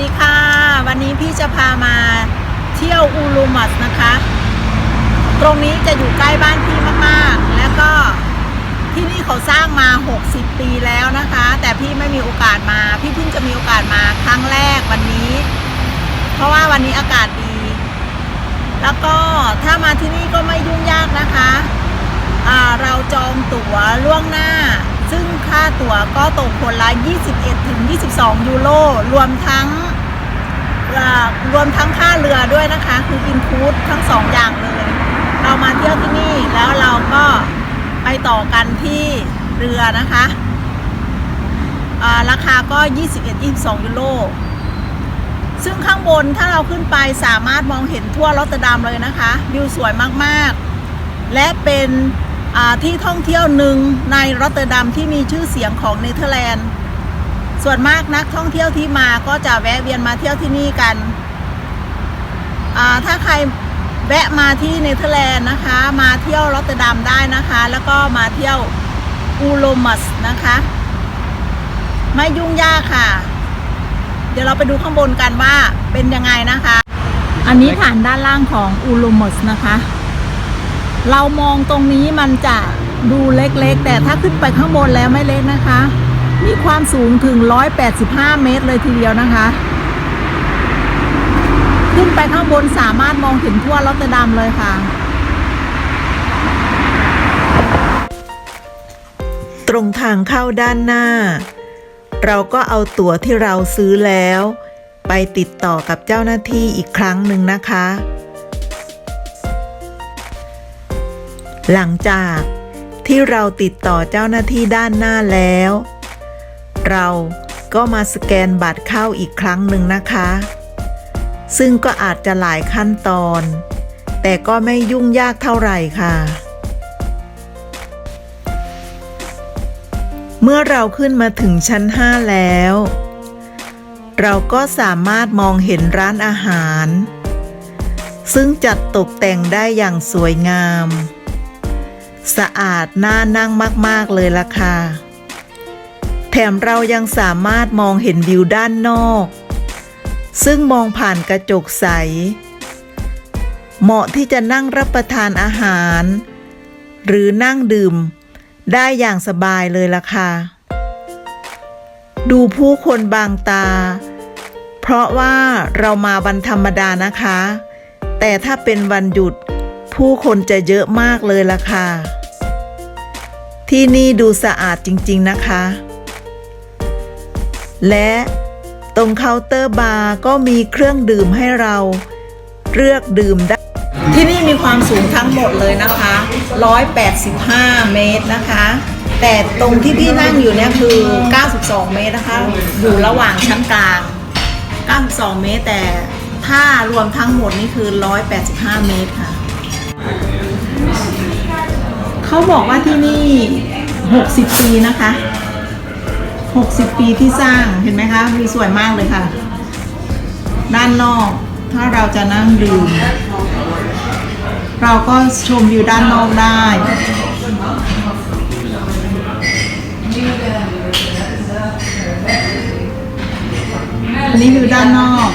ดีค่ะ วันนี้พี่จะพามาเที่ยวอูลูมัสนะคะ ตรงนี้จะอยู่ใกล้บ้านพี่มาก ๆ แล้วก็ที่นี่เขาสร้างมา 60 ปีแล้วนะคะ แต่พี่ไม่มีโอกาสมา พี่เพิ่งจะมีโอกาสมาครั้งแรกวันนี้ เพราะว่าวันนี้อากาศดี แล้วก็ถ้ามาที่นี่ก็ไม่ยุ่งยากนะคะเราจองตั๋วล่วงหน้าซึ่งค่าตั๋วก็ตกคนละ 21 ถึง 22 ยูโร รวมทั้ง รวมทั้งค่าเรือด้วยนะคะ คืออินคูดทั้งสองอย่างเลย เรามาเที่ยวที่นี่แล้วเราก็ไปต่อกันที่เรือนะคะาราคาก็ 21-22 ยูโรซึ่งข้างบนถ้าเราขึ้นไปสามารถมองเห็นทั่วรอตเตอร์ดัมเลยนะคะ วิวสวยมากๆ และเป็นที่ท่องเที่ยวหนึ่งในรอตเตอร์ดัมที่มีชื่อเสียงของเนเธอร์แลนด์ ส่วนมากนักท่องเที่ยวที่มาก็จะแวะเวียนมาเที่ยวที่นี่กันอ่าถ้าใครแวะมาที่เนเธอร์แลนด์นะคะ มาเที่ยวรอตเตอร์ดัมได้นะคะ แล้วก็มาเที่ยวอูโลมัสนะคะ ไม่ยุ่งยากค่ะ เดี๋ยวเราไปดูข้างบนกันว่าเป็นยังไงนะคะ อันนี้ฐานด้านล่างของอูลูมสนะคะ เรามองตรงนี้มันจะดูเล็กๆ แต่ถ้าขึ้นไปข้างบนแล้วไม่เล็กนะคะ มีความสูงถึง 185 เมตรเลยทีเดียวนะคะ ขึ้นไปข้างบนสามารถมองเห็นทั่วรอตเตอร์ดัมเลยค่ะ ตรงทางเข้าด้านหน้า เราก็เอาตั๋วที่เราซื้อแล้ว ไปติดต่อกับเจ้าหน้าที่อีกครั้งหนึ่งนะคะ หลังจากที่เราติดต่อเจ้าหน้าที่ด้านหน้าแล้ว เรา ก็มาสแกนบัตรเข้าอีกครั้งหนึ่งนะคะ ซึ่งก็อาจจะหลายขั้นตอน แต่ก็ไม่ยุ่งยากเท่าไหร่ค่ะ เมื่อเราขึ้นมาถึงชั้น 5 แล้ว เราก็สามารถมองเห็นร้านอาหาร ซึ่งจัดตกแต่งได้อย่างสวยงาม สะอาดน่านั่งมาก ๆ เลยล่ะค่ะ ถมเรายังสามารถมองเห็นวิวด้านนอก ซึ่งมองผ่านกระจกใส เหมาะที่จะนั่งรับประทานอาหาร หรือนั่งดื่ม ได้อย่างสบายเลยล่ะค่ะ ดูผู้คนบางตา เพราะว่าเรามาวันธรรมดานะคะ แต่ถ้าเป็นวันหยุดผู้คนจะเยอะมากเลยล่ะค่ะ ที่นี่ดูสะอาดจริง ๆ นะคะ และตรงเคาน์เตอร์บาร์ก็มีเครื่องดื่มให้เราเลือกดื่มได้ ที่นี่มีความสูงทั้งหมดเลยนะคะ 185 เมตรนะคะ แต่ตรงที่พี่นั่งอยู่เนี่ยคือ 92 เมตรนะคะ อยู่ระหว่างชั้นกลาง 92 เมตร แต่ถ้ารวมทั้งหมดนี่คือ 185 เมตรค่ะ เขาบอกว่าที่นี่ 60 ปีนะคะ 60 ปีที่สร้างเห็นไหมคะวิวสวยมากเลยค่ะ ด้านนอกถ้าเราจะนั่งดื่มเราก็ชมวิวด้านนอกได้ อันนี้วิวด้านนอก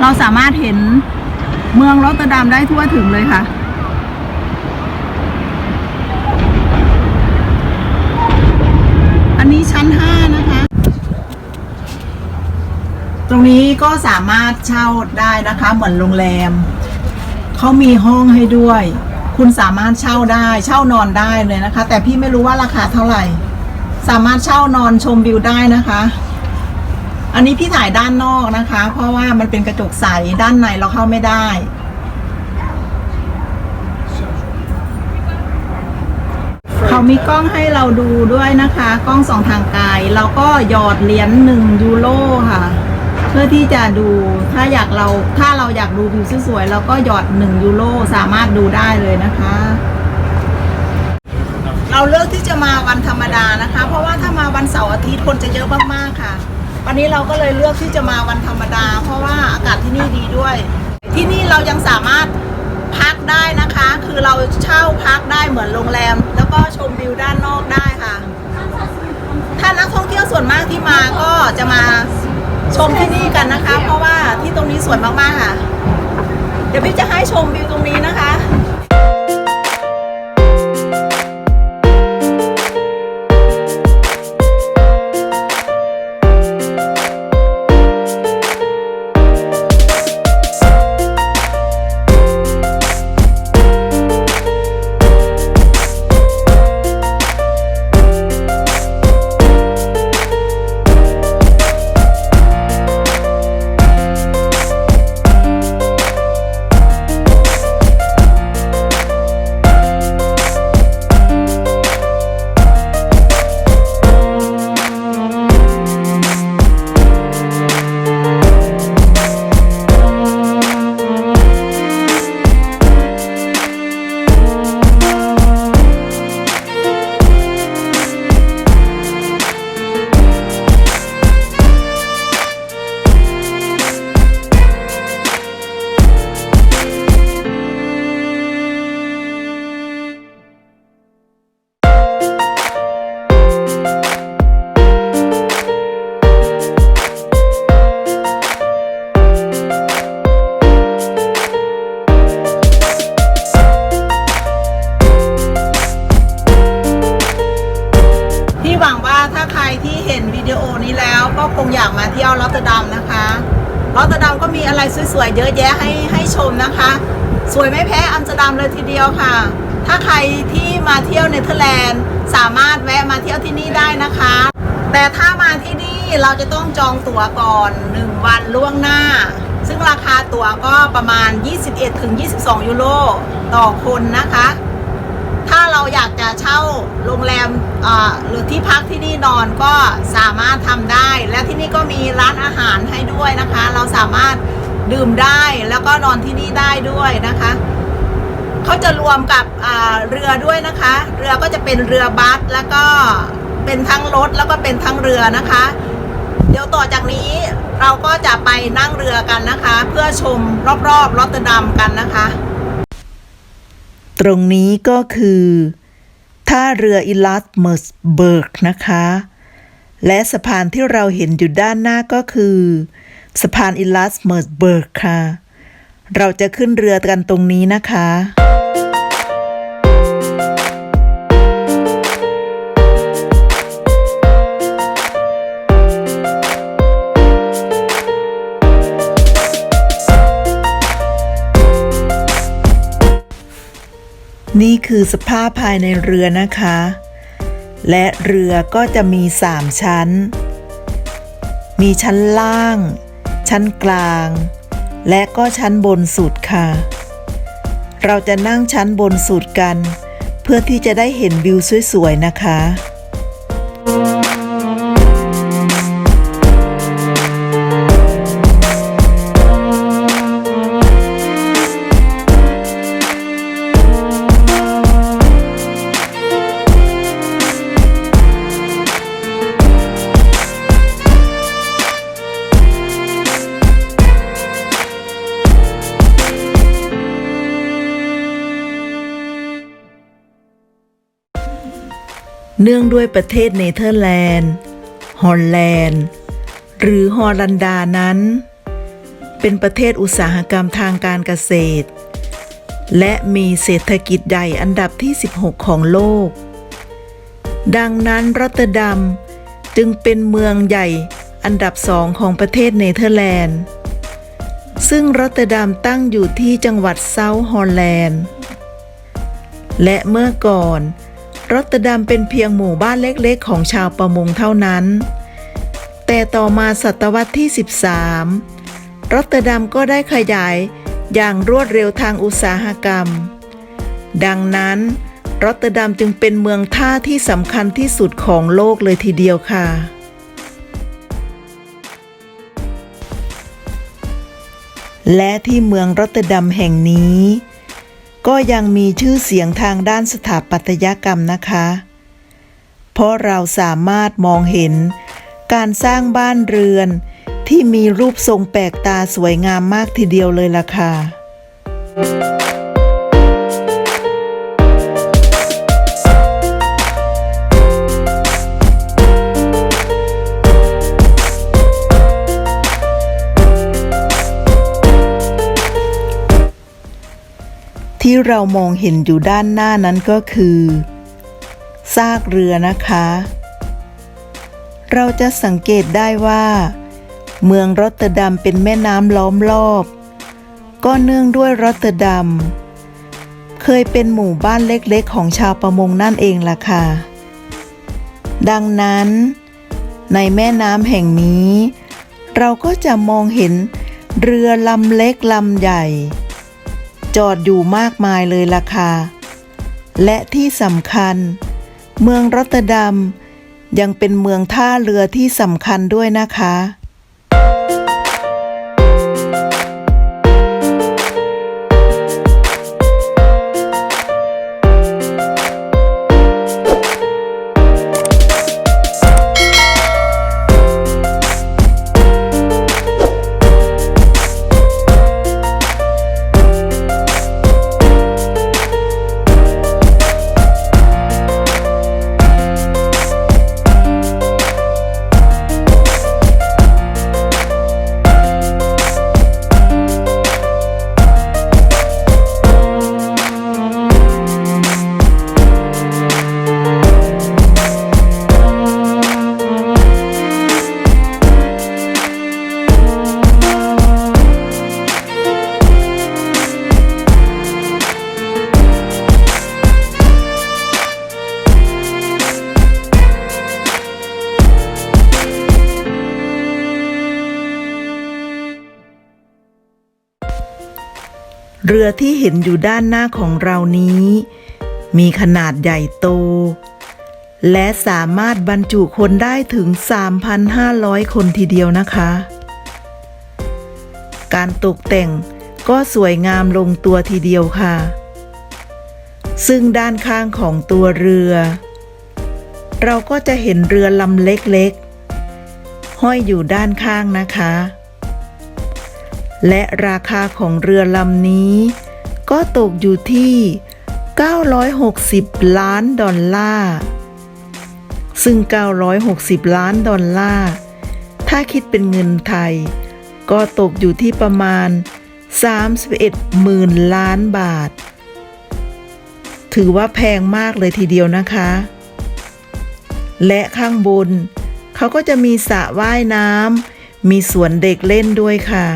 เราสามารถเห็นเมืองรอตเตอร์ดัมได้ทั่วถึงเลยค่ะ อั นนี้ชั้น 5 นะคะ ตรงนี้ก็สามารถเช่าได้นะคะ เหมือนโรงแรม เขามีห้องให้ด้วย คุณสามารถเช่าได้ เช่านอนได้เลยนะคะ แต่พี่ไม่รู้ว่าราคาเท่าไหร่ สามารถเช่านอนชมวิวได้นะคะ อันนี้พี่ถ่ายด้านนอกนะคะ เพราะว่ามันเป็นกระจกใส ด้านในเราเข้าไม่ได้ เขา มีกล้องให้เราดูด้วยนะคะ กล้องสองทางไกลเราก็หยอดเหรียญหนึ่งยูโรค่ะ เพื่อที่จะดูถ้าอยากเราถ้าเราอยากดูวิวสวยๆเราก็หยอดหนึ่งยูโรสามารถดูได้เลยนะคะ เราเลือกที่จะมาวันธรรมดานะคะ เพราะว่าถ้ามาวันเสาร์อาทิตย์คนจะเยอะมากๆค่ะ วันนี้เราก็เลยเลือกที่จะมาวันธรรมดา เพราะว่าอากาศที่นี่ดีด้วย ที่นี่เรายังสามารถ ได้นะคะ คือเราเช่าพักได้เหมือนโรงแรม แล้วก็ชมวิวด้านนอกได้ค่ะ ถ้านักท่องเที่ยวส่วนมากที่มาก็จะมาชมที่นี่กันนะคะ เพราะว่าที่ตรงนี้สวยมากๆค่ะ เดี๋ยวพี่จะให้ชมวิวตรงนี้นะคะ นะคะ สวยไม่แพ้อัมสเตอร์ดัมเลยทีเดียวค่ะ ถ้าใครที่มาเที่ยวเนเธอร์แลนด์สามารถแวะมาเที่ยวที่นี่ได้นะคะ แต่ถ้ามาที่นี่เราจะต้องจองตั๋วก่อน 1 วันล่วงหน้า ซึ่งราคาตั๋วก็ประมาณ 21-22 ยูโรต่อคนนะคะ ถ้าเราอยากจะเช่าโรงแรมหรือที่พักที่นี่นอนก็สามารถทำได้ และที่นี่ก็มีร้านอาหารให้ด้วยนะคะ เราสามารถ ดื่มได้แล้วก็นอนที่นี่ได้ด้วยนะคะเขาจะรวมกับเรือด้วยนะคะ เรือก็จะเป็นเรือบัสแล้วก็เป็นทั้งรถแล้วก็เป็นทั้งเรือนะคะ เดี๋ยวต่อจากนี้เราก็จะไปนั่งเรือกันนะคะ เพื่อชมรอบๆรอตเตอร์ดัมกันนะคะ ตรงนี้ก็คือท่าเรืออิลัสเมอร์สเบิร์กนะคะ และสะพานที่เราเห็นอยู่ด้านหน้าก็คือ สะพานอิลัสเมอร์สเบิร์กค่ะ เราจะขึ้นเรือกันตรงนี้นะคะนี่คือสภาพภายในเรือนะคะ และเรือก็จะมีสามชั้น มีชั้นล่าง ชั้นกลาง และก็ชั้นบนสุดค่ะ เราจะนั่งชั้นบนสุดกัน เพื่อที่จะได้เห็นวิวสวยๆนะคะ เนื่องด้วยประเทศเนเธอร์แลนด์ ฮอลแลนด์ หรือฮอลันดานั้น เป็นประเทศอุตสาหกรรมทางการเกษตร และมีเศรษฐกิจใหญ่อันดับที่ 16 ของโลก ดังนั้นรอตเตอร์ดัมจึงเป็นเมืองใหญ่อันดับสองของประเทศเนเธอร์แลนด์ ซึ่งรอตเตอร์ดัมตั้งอยู่ที่จังหวัดเซาท์ฮอลแลนด์ และเมื่อก่อน รอตเตอร์ดัมเป็นเพียงหมู่บ้านเล็กๆ ของชาวประมงเท่านั้น แต่ต่อมาศตวรรษที่ 13 รอตเตอร์ดัมก็ได้ขยายอย่างรวดเร็วทางอุตสาหกรรม ดังนั้นรอตเตอร์ดัมจึงเป็นเมืองท่าที่สำคัญที่สุดของโลกเลยทีเดียวค่ะ และที่เมืองรอตเตอร์ดัมแห่งนี้ ก็ยังมีชื่อเสียงทางด้านสถาปัตยกรรมนะคะ เพราะเราสามารถมองเห็น การสร้างบ้านเรือน ที่มีรูปทรงแปลกตาสวยงามมากทีเดียวเลยล่ะค่ะ ที่เรามองเห็นอยู่ด้านหน้านั้นก็คือ ซากเรือนะคะ เราจะสังเกตได้ว่า เมืองรอตเตอร์ดัมเป็นแม่น้ำล้อมรอบ ก็เนื่องด้วยรอตเตอร์ดัม เคยเป็นหมู่บ้านเล็กๆ ของชาวประมงนั่นเองล่ะค่ะ ดังนั้น ในแม่น้ำแห่งนี้ เราก็จะมองเห็นเรือลำเล็กลำใหญ่ จอดอยู่มากมายเลยล่ะค่ะ และที่สำคัญ เมืองรอตเตอร์ดัมยังเป็นเมืองท่าเรือที่สำคัญด้วยนะคะ เรือที่เห็นอยู่ด้านหน้าของเรานี้ มีขนาดใหญ่โต และสามารถบรรจุคนได้ถึง 3,500 คนทีเดียวนะคะ การตกแต่งก็สวยงามลงตัวทีเดียวค่ะ ซึ่งด้านข้างของตัวเรือ เราก็จะเห็นเรือลำเล็กๆ ห้อยอยู่ด้านข้างนะคะ และราคาของเรือลำนี้ ก็ตกอยู่ที่ 960 ล้านดอลลาร์ ซึ่ง 960 ล้านดอลลาร์ ถ้าคิดเป็นเงินไทย ก็ตกอยู่ที่ประมาณ 31หมื่นล้านบาท ถือว่าแพงมากเลยทีเดียวนะคะ และข้างบน เขาก็จะมีสระว่ายน้ำมีสวนเด็กเล่นด้วยค่ะ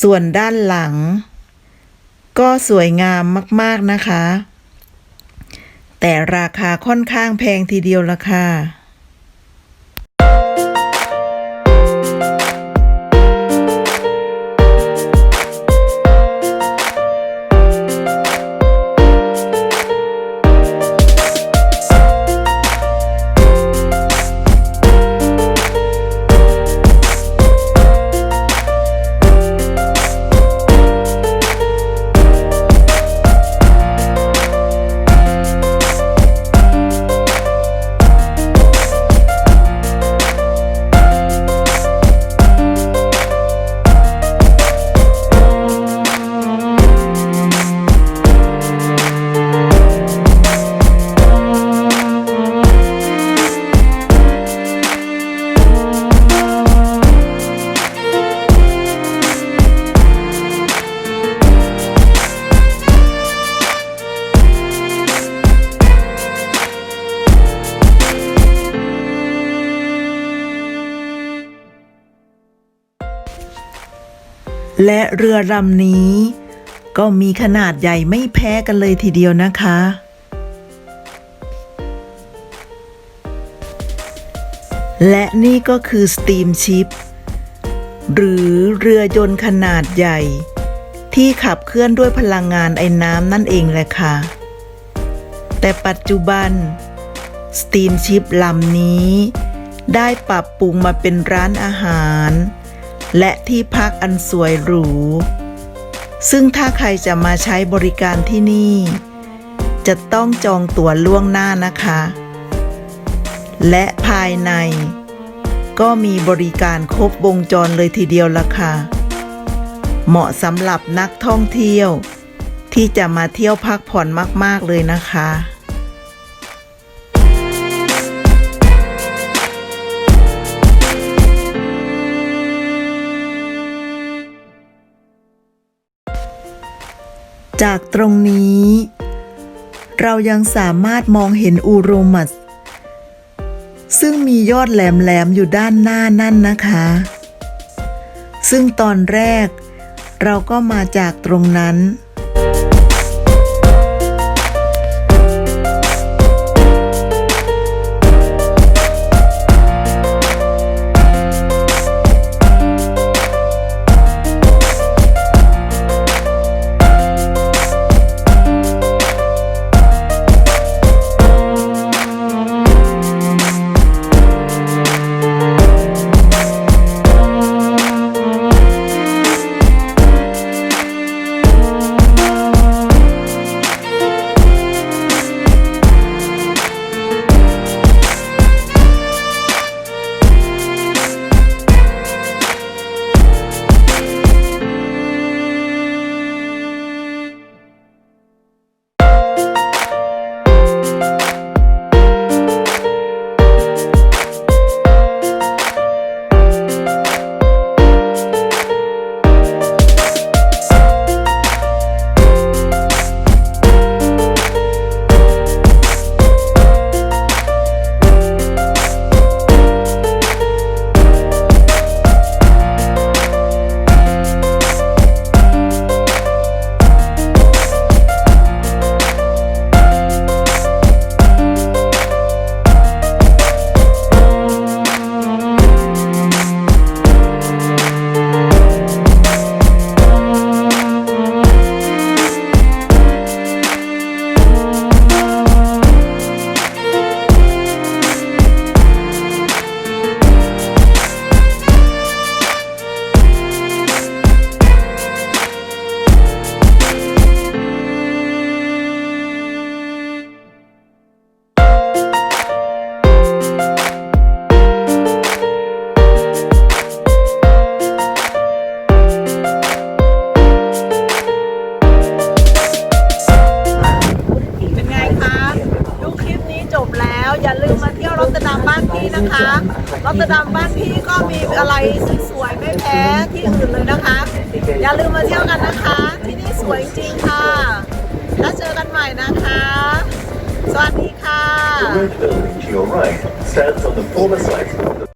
ส่วนด้านหลัง ก็สวยงามมาก ๆ นะคะ แต่ราคาค่อนข้างแพงทีเดียวละค่ะ และเรือลำนี้ ก็มีขนาดใหญ่ไม่แพ้กันเลยทีเดียวนะคะ และนี่ก็คือสตีมชิพหรือเรือยนต์ขนาดใหญ่ ที่ขับเคลื่อนด้วยพลังงานไอ้น้ำนั่นเองแหละค่ะ แต่ปัจจุบัน สตีมชิพลำนี้ ได้ปรับปรุงมาเป็นร้านอาหาร และที่พักอันสวยหรู ซึ่งถ้าใครจะมาใช้บริการที่นี่ จะต้องจองตั๋วล่วงหน้านะคะ และภายใน ก็มีบริการครบวงจรเลยทีเดียวละค่ะ เหมาะสำหรับนักท่องเที่ยว ที่จะมาเที่ยวพักผ่อนมาก ๆ เลยนะคะ จากตรงนี้ เรายังสามารถมองเห็นอูโรมัส ซึ่งมียอดแหลมๆอยู่ด้านหน้านั่นนะคะ ซึ่งตอนแรก เราก็มาจากตรงนั้น